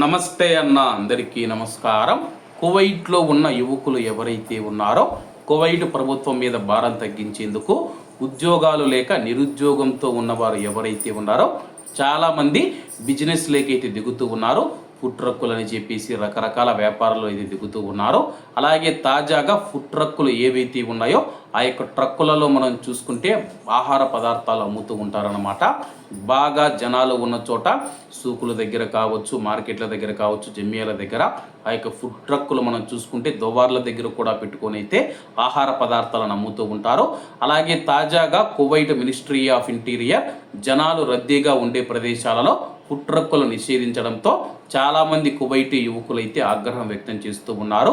నమస్తే అన్న అందరికీ నమస్కారం. కువైట్లో ఉన్న యువకులు ఎవరైతే ఉన్నారో కువైట్ ప్రభుత్వం మీద భారం తగ్గించేందుకు ఉద్యోగాలు లేక నిరుద్యోగంతో ఉన్నవారు ఎవరైతే ఉన్నారో చాలామంది బిజినెస్ లేకైతే దిగుతూ ఉన్నారు. ఫుడ్ ట్రక్కులు అని చెప్పేసి రకరకాల వ్యాపారాలు అయితే దిగుతూ ఉన్నారు. అలాగే తాజాగా ఫుడ్ ట్రక్కులు ఏవైతే ఉన్నాయో ఆ యొక్క ట్రక్కులలో మనం చూసుకుంటే ఆహార పదార్థాలు అమ్ముతూ ఉంటారనమాట బాగా జనాలు ఉన్న చోట సూకుల దగ్గర కావచ్చు మార్కెట్ల దగ్గర కావచ్చు జమ్మియాల దగ్గర ఆ యొక్క ఫుడ్ ట్రక్కులు మనం చూసుకుంటే దువార్ల దగ్గర కూడా పెట్టుకొని అయితే ఆహార పదార్థాలను అమ్ముతూ ఉంటారు. అలాగే తాజాగా కువైట్ మినిస్ట్రీ ఆఫ్ ఇంటీరియర్ జనాలు రద్దీగా ఉండే ప్రదేశాలలో ఫుడ్ ట్రక్కులు నిషేధించడంతో చాలామంది కువైటీ యువకులైతే ఆగ్రహం వ్యక్తం చేస్తూ ఉన్నారు.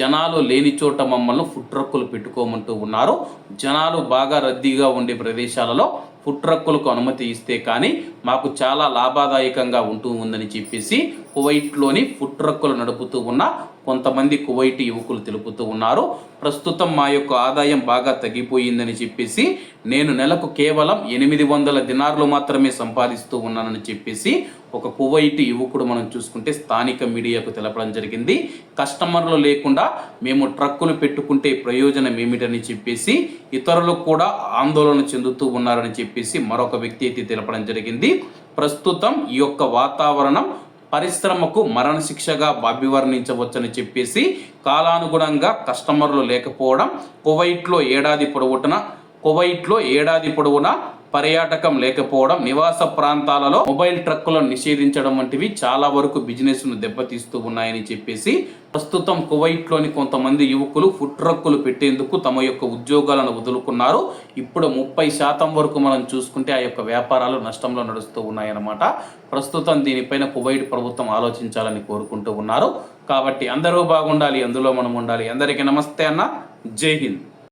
జనాలు లేని చోట మమ్మల్ని ఫుడ్ ట్రక్కులు పెట్టుకోమంటూ ఉన్నారు. జనాలు బాగా రద్దీగా ఉండే ప్రదేశాలలో ఫుడ్ ట్రక్కులకు అనుమతి ఇస్తే కానీ మాకు చాలా లాభదాయకంగా ఉంటూ ఉందని చెప్పేసి కువైట్లోని ఫుడ్ ట్రక్కులు నడుపుతూ ఉన్న కొంతమంది కువైట్ యువకులు తెలుపుతూ ఉన్నారు. ప్రస్తుతం మా యొక్క ఆదాయం బాగా తగ్గిపోయిందని చెప్పేసి నేను నెలకు కేవలం ఎనిమిది వందల దినార్లు మాత్రమే సంపాదిస్తూ ఉన్నానని చెప్పేసి ఒక కువైటి యువకుడు మనం చూసుకుంటే స్థానిక మీడియాకు తెలపడం జరిగింది. కస్టమర్లు లేకుండా మేము ట్రక్కులు పెట్టుకుంటే ప్రయోజనం ఏమిటని చెప్పేసి ఇతరులు కూడా ఆందోళన చెందుతూ ఉన్నారని చెప్పేసి మరొక వ్యక్తి అయితే తెలపడం జరిగింది. ప్రస్తుతం ఈ యొక్క వాతావరణం పరిశ్రమకు మరణశిక్షగా అభివర్ణించవచ్చని చెప్పేసి కాలానుగుణంగా కస్టమర్లు లేకపోవడం కువైట్లో ఏడాది పొడవుటన కువైట్లో ఏడాది పొడవునా పర్యాటకం లేకపోవడం నివాస ప్రాంతాలలో మొబైల్ ట్రక్కులను నిషేధించడం వంటివి చాలా వరకు బిజినెస్ను దెబ్బతీస్తూ ఉన్నాయని చెప్పేసి ప్రస్తుతం కువైట్లోని కొంతమంది యువకులు ఫుడ్ ట్రక్కులు పెట్టేందుకు తమ యొక్క ఉద్యోగాలను వదులుకున్నారు. ఇప్పుడు ముప్పై శాతం వరకు మనం చూసుకుంటే ఆ యొక్క వ్యాపారాలు నష్టంలో నడుస్తూ ఉన్నాయన్నమాట. ప్రస్తుతం దీనిపైన కువైట్ ప్రభుత్వం ఆలోచించాలని కోరుకుంటూ ఉన్నారు. కాబట్టి అందరూ బాగుండాలి అందులో మనం ఉండాలి. అందరికీ నమస్తే అన్న. జై హింద్.